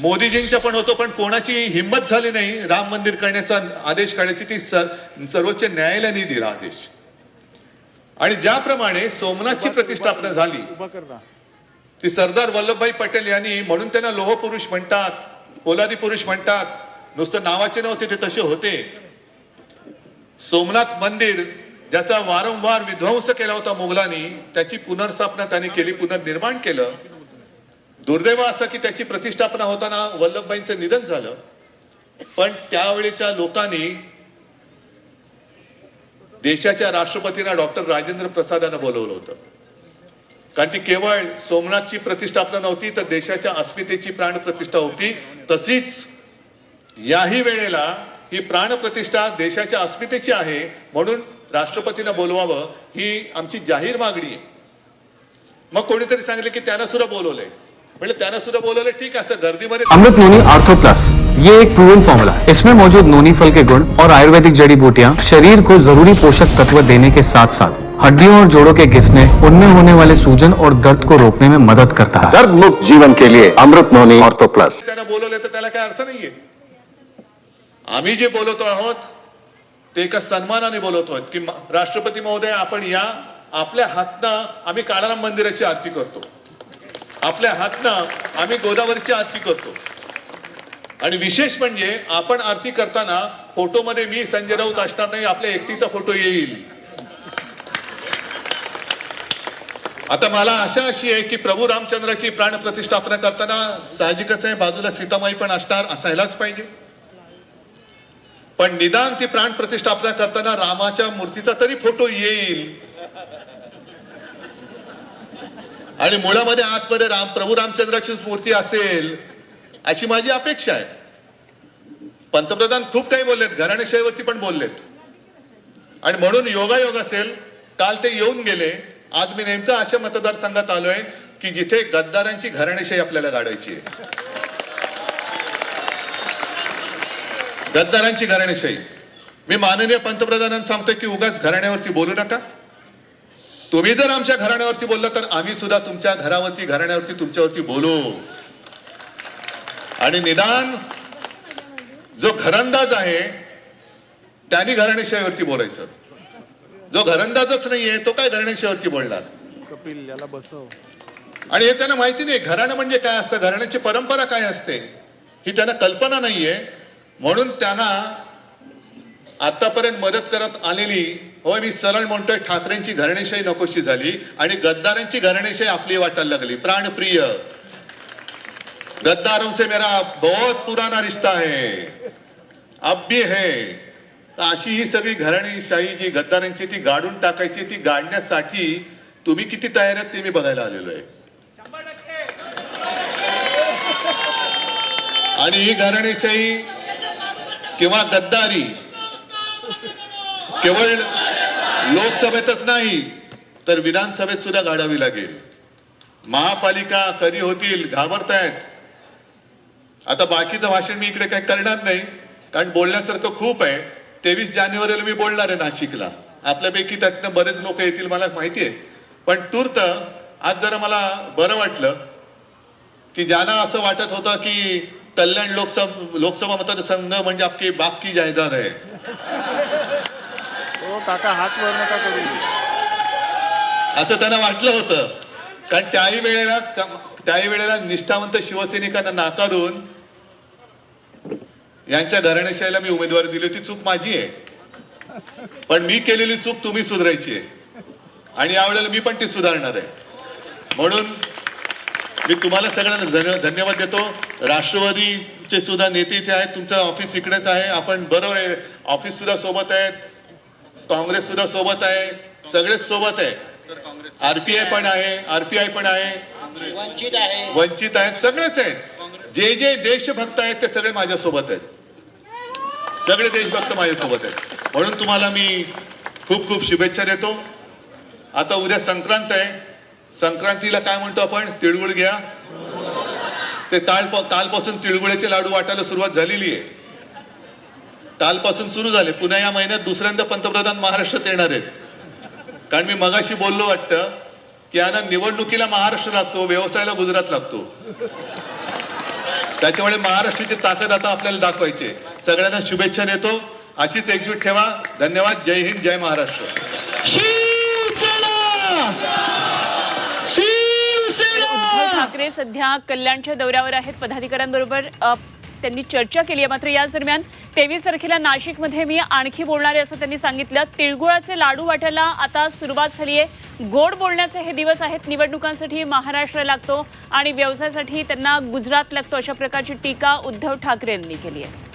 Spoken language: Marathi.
मोदीजींच्या पण होतो पण कोणाची हिंमत झाली नाही. राम मंदिर करण्याचा आदेश काढण्याची ती सर- सर्वोच्च न्यायालयाने दिला आदेश. आणि ज्याप्रमाणे सोमनाथची प्रतिष्ठापना झाली ती सरदार वल्लभभाई पटेल यांनी म्हणून त्यांना लोह पुरुष म्हणतात पोलादी पुरुष म्हणतात नुसतं नावाचे नव्हते ते तसे होते. सोमनाथ मंदिर ज्याचा वारंवार विध्वंस केला होता मुघलांनी त्याची पुनर्स्थापना त्यांनी केली पुनर्निर्माण केलं. दुर्दैव असं की त्याची प्रतिष्ठापना होताना वल्लभबाईंचं निधन झालं. पण त्यावेळेच्या लोकांनी देशाच्या राष्ट्रपतींना डॉक्टर राजेंद्र प्रसादांना बोलवलं होतं. कारण ती केवळ सोमनाथची प्रतिष्ठापना नव्हती तर देशाच्या अस्मितेची प्राण प्रतिष्ठा होती. तशीच याही वेळेला ही प्राण प्रतिष्ठा देशाच्या अस्मितेची आहे म्हणून राष्ट्रपतींना बोलवावं ही आमची जाहीर मागणी आहे. मग कोणीतरी सांगितलं की त्यांना सुद्धा बोलवलंय. म्हणजे त्यांना सुद्धा ठीक असं गर्दीमध्ये अमृत नोनी आर्थो प्लस ये एक प्रूवन फॉर्मूला है। इसमें मौजूद नोनी फल के गुण और आयुर्वेदिक जड़ी बूटियाँ शरीर को ज़रूरी पोषक तत्व देने के साथ साथ हड्डियों और जोड़ों के घिसने उनमें होने वाले सूजन और दर्द को रोकने में मदद करता है। दर्द मुक्त जीवन के लिए अमृत नोनी ऑर्थो प्लस त्यांना बोलवलंय तर त्याला काय अर्थ नाहीये आम्ही जे बोलवतो आहोत ते एका सन्मानाने बोलवतो आहोत की म- राष्ट्रपती महोदय आपण या आपल्या हातनं आम्ही काळाराम मंदिराची आरती करतो। आपल्या हातनं आम्ही गोदावरीची आरती करतो. आणि विशेष म्हणजे आपण आरती करताना फोटोमध्ये मी संजय राऊत असणार नाही आपल्या एकटीचा फोटो येईल. आता मला आशा अशी आहे की प्रभू रामचंद्राची प्राण प्रतिष्ठापना करताना साहजिकच आहे बाजूला सीतामाई पण असणार असायलाच पाहिजे. पण निदान ती प्राण प्रतिष्ठापना करताना रामाच्या मूर्तीचा तरी फोटो येईल. आणि मुळामध्ये आतमध्ये राम प्रभू रामचंद्राची मूर्ती असेल अशी माझी अपेक्षा आहे. पंतप्रधान खूप काही बोललेत घराणेशाहीवरती पण बोललेत. आणि म्हणून योगायोग असेल काल ते येऊन गेले. आज मी नेमकं अशा मतदारसंघात आलोय की जिथे गद्दारांची घराणेशाही आपल्याला गाडायची आहे. गद्दारांची घराणेशाही. मी माननीय पंतप्रधानांना सांगतोय की उगाच घराण्यावरती बोलू नका. तुम्ही जर आमच्या घराण्यावरती बोलला तर आम्ही सुद्धा तुमच्या घरावरती घराण्यावरती तुमच्यावरती बोलू. आणि निदान जो घरंदाज आहे त्यांनी घराणेशाहीवरती बोलायचं. जो घरंदाजच नाहीये तो काय घराणेशाहीवरती बोलणार? कपिल याला बसव. आणि हे त्यांना माहिती नाही घराणं म्हणजे काय असतं? घराण्याची परंपरा काय असते? ही त्यांना कल्पना नाहीये. म्हणून त्यांना आतापर्यंत मदत करत आलेली होय मी सरळ म्हणतोय ठाकरेंची घराणेशाही नकोशी झाली आणि गद्दारांची घराणेशाही आपली वाटायला लागली. प्राणप्रिय. गद्दारों से मेरा बहुत पुराना रिश्ता है. अब भी है. तर अशी ही सगळी घराणेशाही जी गद्दारांची ती गाडून टाकायची ती गाडण्यासाठी तुम्ही किती तयार आहात ते मी बघायला आलेलो आहे. आणि ही घराणेशाही किंवा गद्दारी केवळ लोकसभेतच नाही तर विधानसभेत सुद्धा गाडावी लागेल. महापालिका कधी होतील घाबरतायत. आता बाकीचं भाषण मी इकडे काही करणार नाही कारण बोलण्यासारखं खूप आहे. तेवीस जानेवारीला मी बोलणार आहे नाशिकला. आपल्यापैकी त्यातनं बरेच लोक येतील मला माहिती आहे. पण तूर्त आज जरा मला बरं वाटलं की ज्यांना असं वाटत होतं की कल्याण लोकसभा लोकसभा मतदारसंघ म्हणजे आपली बाकी जायदाद आहे. हो काका हात वर नका करू. असं त्यांना वाटलं होतं. कारण त्याही वेळेला त्याही वेळेला निष्ठावंत शिवसैनिकांना नाकारून यांच्या घराण्याशाहीला मी उमेदवारी दिली होती. चूक माझी आहे. पण मी केलेली चूक तुम्ही सुधारायची आहे. आणि यावेळेला मी पण ती सुधारणार आहे. म्हणून मी तुम्हाला सगळ्यांना धन्य- धन्यवाद देतो. राष्ट्रवादीचे सुद्धा नेते इथे आहेत. तुमचं ऑफिस इकडेच आहे. आपण बरोबर आहे. ऑफिस सुद्धा सोबत आहेत. काँग्रेस सुद्धा सोबत आहे सगळेच सोबत आहे. आरपीआय पण आहे आरपीआय पण आहे. वंचित आहे. वंचित आहेत सगळेच आहेत. जे जे देशभक्त आहेत ते सगळे माझ्यासोबत आहेत. सगळे देशभक्त माझ्यासोबत आहेत. म्हणून तुम्हाला मी खूप खूप शुभेच्छा देतो. आता उद्या संक्रांत आहे. संक्रांतीला काय म्हणतो आपण? तिळगुळ घ्या. ते काल कालपासून तिळगुळाचे लाडू वाटायला सुरुवात झालेली आहे. कालपासून सुरू झाले. पुन्हा या महिन्यात दुसऱ्यांदा पंतप्रधान महाराष्ट्रात येणार आहेत. कारण मी मगाशी बोललो वाटतं की यांना निवडणुकीला महाराष्ट्र लागतो व्यवसायाला गुजरात लागतो. त्याच्यामुळे महाराष्ट्राची ताकद आता आपल्याला दाखवायची. सगळ्यांना शुभेच्छा देतो. अशीच एकजूट ठेवा. धन्यवाद. जय हिंद जय महाराष्ट्र. उद्धव ठाकरे सध्या कल्याणच्या दौऱ्यावर आहेत. पदाधिकाऱ्यांबरोबर त्यांनी चर्चा केली आहे. मात्र याच दरम्यान तेवीस तारखेला नाशिकमध्ये मी आणखी बोलणार आहे असं त्यांनी सांगितलं. तिळगुळाचे लाडू वाटायला आता सुरुवात झाली आहे. गोड बोलण्याचे हे दिवस आहेत. निवडणुकांसाठी महाराष्ट्र लागतो आणि व्यवसायासाठी त्यांना गुजरात लागतो अशा प्रकारची टीका उद्धव ठाकरे यांनी केली आहे.